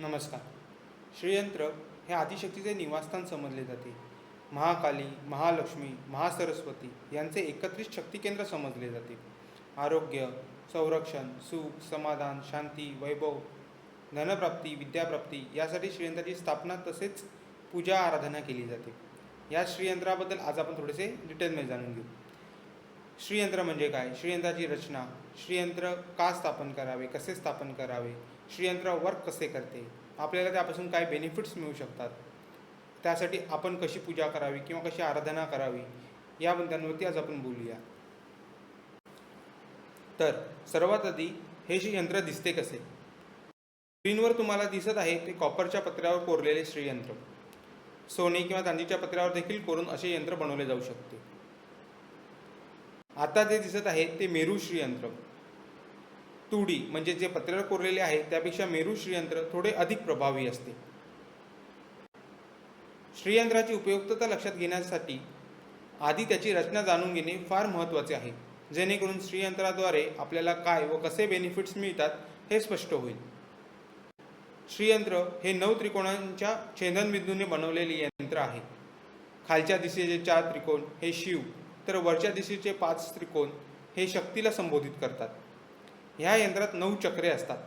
नमस्कार. श्रीयंत्र हे आदिशक्तीचे निवासस्थान समजले जाते. महाकाली महालक्ष्मी महासरस्वती यांचे एकत्रित शक्तिकेंद्र समजले जाते. आरोग्य संरक्षण सुख समाधान शांती वैभव धनप्राप्ती विद्याप्राप्ती यासाठी श्रीयंत्राची स्थापना तसेच पूजा आराधना केली जाते. या श्रीयंत्राबद्दल आज आपण थोडेसे डिटेलमध्ये जाणून घेऊ. श्रीयंत्र म्हणजे काय? श्रीयंत्राची रचना. श्रीयंत्र का स्थापन करावे? कसे स्थापन करावे? श्रीयंत्र वर्क कसे करते? आपल्याला त्यापासून काय बेनिफिट्स मिळू शकतात? त्यासाठी आपण कशी पूजा करावी किंवा कशी आराधना करावी? या मुद्द्यांवरती आज आपण बोलूया. तर सर्वात आधी हे श्रीयंत्र दिसते कसे? स्क्रीनवर तुम्हाला दिसत आहे ते कॉपरच्या पत्र्यावर कोरलेले श्रीयंत्र. सोने किंवा चांदीच्या पत्र्यावर देखील कोरून असे यंत्र बनवले जाऊ शकते. आता जे दिसत आहे ते मेरू श्रीयंत्र. तुडी म्हणजे जे पत्र्यावर कोरलेले आहे त्यापेक्षा मेरू श्रीयंत्र थोडे अधिक प्रभावी असते. श्रीयंत्राची उपयुक्तता लक्षात घेण्यासाठी आधी त्याची रचना जाणून घेणे फार महत्त्वाचे आहे जेणेकरून श्रीयंत्राद्वारे आपल्याला काय व कसे बेनिफिट्स मिळतात हे स्पष्ट होईल. श्रीयंत्र हे नऊ त्रिकोणांच्या छेदनबिंदूने बनवलेले यंत्र आहे. खालच्या दिशेचे चार त्रिकोण हे शिव तर वरच्या दिशेचे पाच त्रिकोण हे शक्तीला संबोधित करतात. ह्या यंत्रात नऊ चक्रे असतात.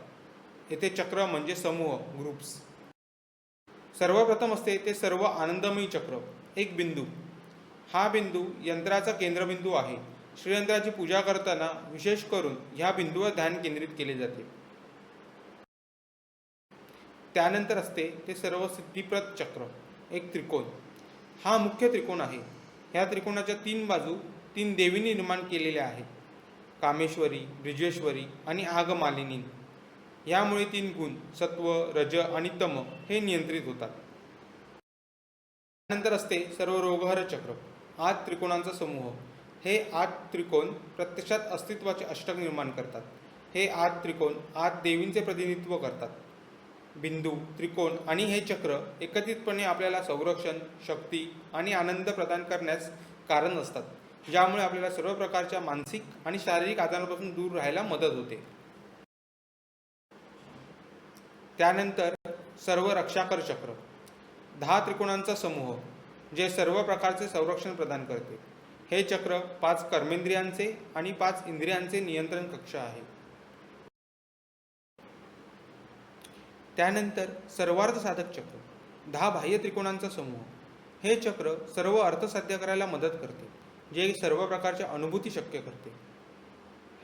येथे चक्र म्हणजे समूह ग्रुप्स सर्वप्रथम असते ते सर्व आनंदमयी चक्र एक बिंदू. हा बिंदू यंत्राचा केंद्रबिंदू आहे. श्रीयंत्राची पूजा करताना विशेष करून ह्या बिंदूवर ध्यान केंद्रित केले जाते. त्यानंतर असते ते सर्व सिद्धिप्रत चक्र एक त्रिकोण. हा मुख्य त्रिकोण आहे. ह्या त्रिकोणाच्या तीन बाजू तीन देवींनी निर्माण केलेल्या आहेत. कामेश्वरी ब्रिजेश्वरी आणि आगमालिनी. यामुळे तीन गुण सत्व रज आणि तम हे नियंत्रित होतात. त्यानंतर असते सर्व रोगहर चक्र. आठ त्रिकोणांचा समूह. हे आठ त्रिकोण प्रत्यक्षात अस्तित्वाचे अष्टक निर्माण करतात. हे आठ त्रिकोण आठ देवींचे प्रतिनिधित्व करतात. बिंदू त्रिकोण आणि हे चक्र एकत्रितपणे आपल्याला संरक्षण शक्ती आणि आनंद प्रदान करण्यास कारण असतात ज्यामुळे आपल्याला सर्व प्रकारच्या मानसिक आणि शारीरिक आजारांपासून दूर राहायला मदत होते. त्यानंतर सर्व रक्षाकर चक्र. दहा त्रिकोणांचा समूह जे सर्व प्रकारचे संरक्षण प्रदान करते. हे चक्र पाच कर्मेंद्रियांचे आणि पाच इंद्रियांचे नियंत्रण कक्ष आहे. त्यानंतर सर्वार्थ साधक चक्र दहा बाह्य त्रिकोणांचा समूह. हे चक्र सर्व अर्थ साध्य करायला मदत करते जे सर्व प्रकारच्या अनुभूती शक्य करते.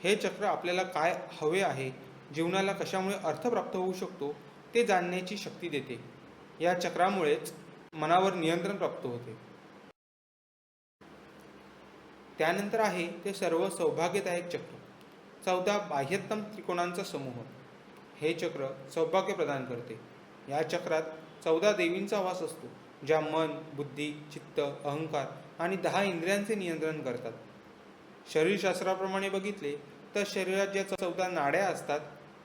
हे चक्र आपल्याला काय हवे आहे जीवनाला कशामुळे अर्थ प्राप्त होऊ शकतो ते जाणण्याची शक्ती देते. या चक्रामुळेच मनावर नियंत्रण प्राप्त होते. त्यानंतर आहे ते सर्व सौभाग्यदायक चक्र चौदा बाह्यतम त्रिकोणांचा समूह. हे चक्र सौभाग्य प्रदान करते. या चक्रात चौदा देवींचा वास असतो ज्या मन बुद्धी चित्त अहंकार आणि दहा इंद्रियांचे नियंत्रण करतात. शरीरशास्त्राप्रमाणे बघितले तर शरीरात ज्या चौदा नाड्या असतात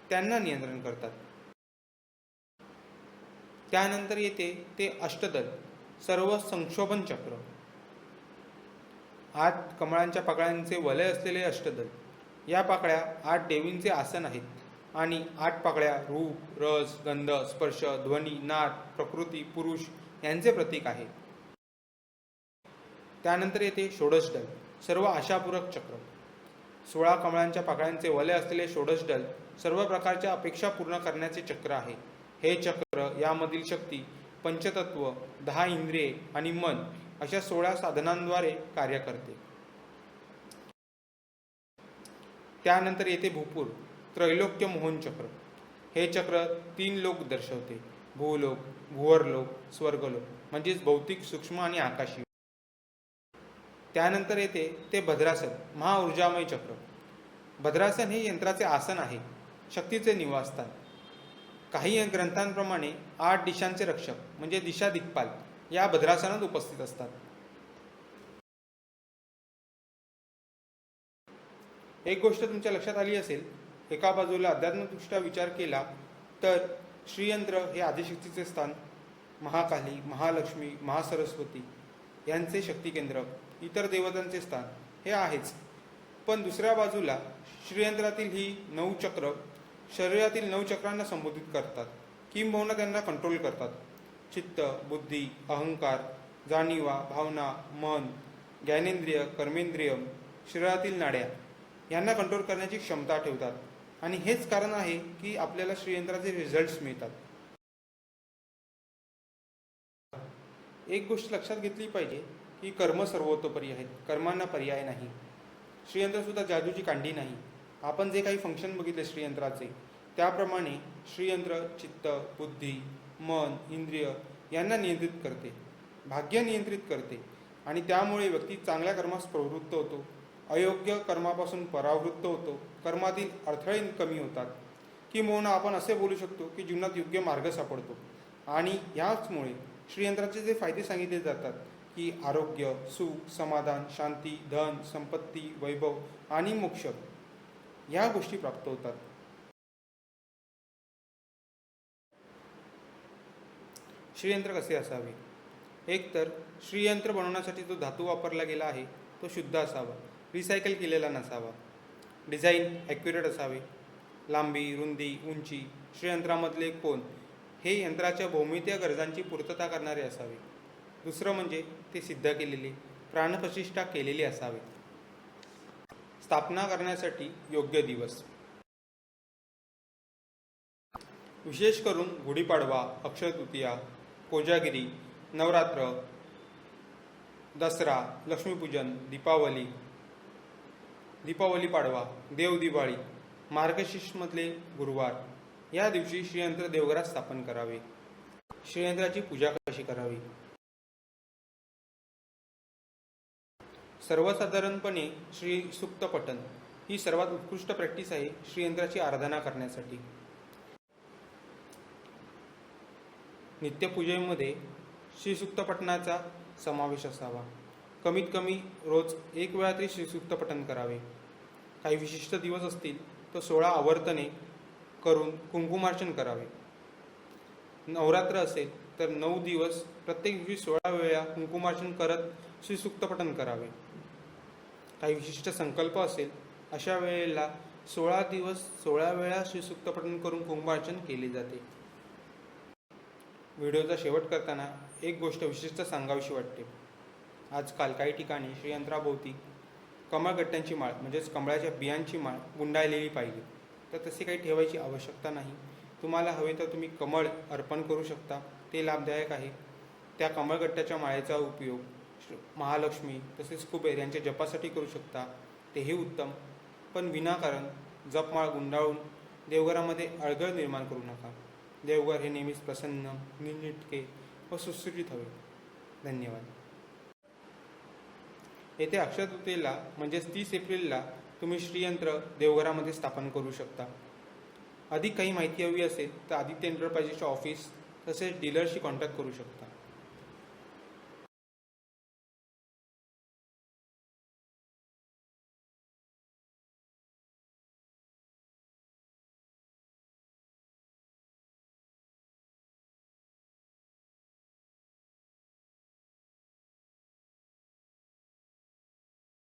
त्यांना नियंत्रण करतात. त्यानंतर येते ते अष्टदल सर्व संक्षोभन चक्र. आठ कमळांच्या पाकळ्यांचे वलय असलेले अष्टदल. या पाकळ्या आठ देवींचे आसन आहेत. आणि आठ पाकळ्या रूप रस गंध स्पर्श ध्वनी नाद प्रकृती पुरुष यांचे प्रतीक आहे. त्यानंतर येते षोडशदल सर्व आशापूरक चक्र. सोळा कमळांच्या पाकळ्यांचे वलय असलेले षोडशदल सर्व प्रकारच्या अपेक्षा पूर्ण करण्याचे चक्र आहे. हे चक्र यामधील शक्ती पंचतत्व दहा इंद्रिये आणि मन अशा सोळा साधनांद्वारे कार्य करते. त्यानंतर येते भूपूर त्रैलोक्य मोहन चक्र. हे चक्र तीन लोक दर्शवते. भूलोक भुवरलोक स्वर्गलोक म्हणजेच भौतिक सूक्ष्म आणि आकाशी. त्यानंतर येते ते भद्रासन महाऊर्जामय चक्र. भद्रासन हे यंत्राचे आसन आहे शक्तीचे निवासस्थान. काही ग्रंथांप्रमाणे आठ दिशांचे रक्षक म्हणजे दिशा दिग्पाल या भद्रासनात उपस्थित असतात. एक गोष्ट तुमच्या लक्षात आली असेल एका बाजूला अध्यात्मदृष्ट्या विचार केला तर श्रीयंत्र हे आदिशक्तीचे स्थान महाकाली महालक्ष्मी महासरस्वती यांचे शक्तिकेंद्र इतर देवतांचे स्थान हे आहेच. पण दुसऱ्या बाजूला श्रीयंत्रातील ही नऊ चक्र शरीरातील नऊ चक्रांना संबोधित करतात किंबहुना त्यांना कंट्रोल करतात. चित्त बुद्धी अहंकार जाणीवा भावना मन ज्ञानेंद्रिय कर्मेंद्रिय शरीरातील नाड्या यांना कंट्रोल करण्याची क्षमता ठेवतात. आणि हेच कारण आहे की आपल्याला श्रीयंत्राचे रिझल्ट्स मिळतात. एक गोष्ट लक्षात घेतली पाहिजे की कर्म सर्वतोपरी आहेत. कर्मांना पर्याय नाही. श्रीयंत्रसुद्धा जादूची कांडी नाही. आपण जे काही फंक्शन बघितले श्रीयंत्राचे त्याप्रमाणे श्रीयंत्र चित्त बुद्धी मन इंद्रिय यांना नियंत्रित करते. भाग्य नियंत्रित करते. आणि त्यामुळे व्यक्ती चांगल्या कर्मास प्रवृत्त होतो. अयोग्य कर्मापासून परावृत्त होतो. कर्मातील अडथळे कमी होतात. किंबहुना आपण असे बोलू शकतो की जीवनात योग्य मार्ग सापडतो. आणि याचमुळे श्रीयंत्राचे जे फायदे सांगितले जातात की आरोग्य सुख समाधान शांती धन संपत्ती वैभव आणि मोक्ष या गोष्टी प्राप्त होतात. श्रीयंत्र कसे असावे? एक तर श्रीयंत्र बनवण्यासाठी जो धातू वापरला गेला आहे तो शुद्ध असावा. रिसायकल केलेला नसावा. डिझाईन ॲक्युरेट असावे. लांबी रुंदी उंची श्रीयंत्रामधले कोण हे यंत्राच्या भौमितीय गरजांची पूर्तता करणारे असावे. दुसरं म्हणजे ते सिद्ध केलेले प्राणप्रतिष्ठा केलेली असावे. स्थापना करण्यासाठी योग्य दिवस. विशेष करून गुढीपाडवा अक्षयतृतीया कोजागिरी नवरात्र दसरा लक्ष्मीपूजन दीपावली दीपावली पाडवा देवदिवाळी मार्गशीर्षमधले गुरुवार. या दिवशी श्रीयंत्र देवघरात स्थापन करावे. श्रीयंत्राची पूजा कशी करावी? सर्वसाधारणपणे श्री सुक्त पठण ही सर्वात उत्कृष्ट प्रॅक्टिस आहे श्रीयंत्राची आराधना करण्यासाठी. नित्यपूजेमध्ये श्रीसुक्त पठणाचा समावेश असावा. कमीत कमी रोज एक वेळा तरी श्रीसुक्त पठण करावे. काही विशिष्ट दिवस असतील तर सोळा आवर्तने करून कुंकुमार्चन करावे. नवरात्र असेल तर नऊ दिवस प्रत्येक दिवशी सोळा वेळा कुंकुमार्चन करत श्रीसूक्त पठण करावे. काही विशिष्ट संकल्प असेल अशा वेळेला सोळा दिवस सोळा वेळा श्रीसूक्त पठण करून कुंकुमार्चन केले जाते. व्हिडिओचा शेवट करताना एक गोष्ट विशिष्ट सांगावीशी वाटते. आजकाल काही ठिकाणी श्रीयंत्राभोवती कमळगट्ट्यांची माळ म्हणजेच कमळाच्या बियांची माळ गुंडाळलेली पाहिजे. तर तसे काही ठेवायची आवश्यकता नाही. तुम्हाला हवे तर तुम्ही कमळ अर्पण करू शकता. ते लाभदायक आहे. त्या कमळगट्ट्याच्या माळेचा उपयोग महालक्ष्मी तसेच कुबेर यांच्या जपासाठी करू शकता. तेही उत्तम. पण विनाकारण जपमाळ गुंडाळून देवघरामध्ये अळगळ निर्माण करू नका. देवघर हे नेहमीच प्रसन्न नीटनेटके व सुटसुटीत हवे. धन्यवाद. येथे अक्षय तृतीयेला म्हणजेच तीस एप्रिलला तुम्ही श्रीयंत्र देवघरामध्ये स्थापन करू शकता. अधिक काही माहिती हवी असेल तर आदित्य एंटरप्राइजेसच्या ऑफिस तसेच डीलरशी कॉन्टॅक्ट करू शकता.